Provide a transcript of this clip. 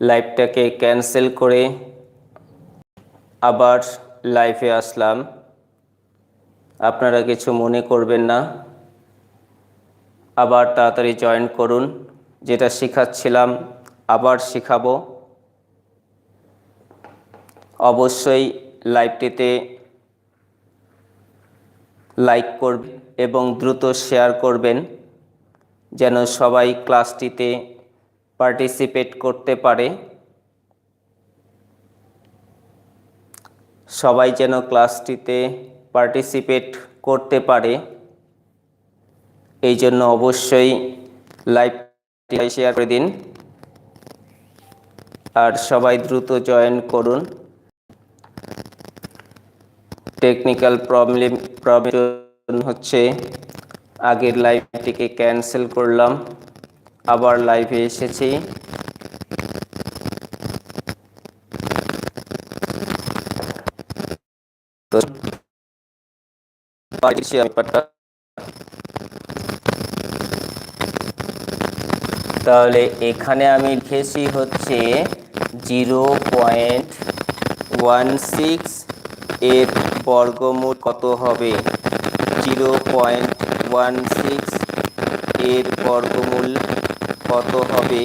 লাইভটাকে ক্যান্সেল করে আবার লাইভে আসলাম। আপনারা কিছু মনে করবেন না। আবার তাড়াতাড়ি জয়েন করুন। যেটা শেখাচ্ছিলাম, আবার শেখাবো। অবশ্যই লাইভটিতে লাইক করবেন এবং দ্রুত শেয়ার করবেন, যেন সবাই ক্লাসটিতে পার্টিসিপেট করতে পারে। সবাই যেন ক্লাসটিতে পার্টিসিপেট করতে পারে। এই জন্য অবশ্যই লাইভটি শেয়ার করে দিন। আর সবাই দ্রুত জয়েন করুন। টেকনিক্যাল প্রবলেম প্রবলেম হচ্ছে আগের লাইভটিকে ক্যান্সেল করলাম। আবার লাইভে এসেছি। তাহলে এখানে আমি লিখেছি হচ্ছে জিরো পয়েন্ট ওয়ান সিক্স এর বর্গমূল কত হবে? জিরো পয়েন্ট ওয়ান সিক্স এর বর্গমূল কত হবে?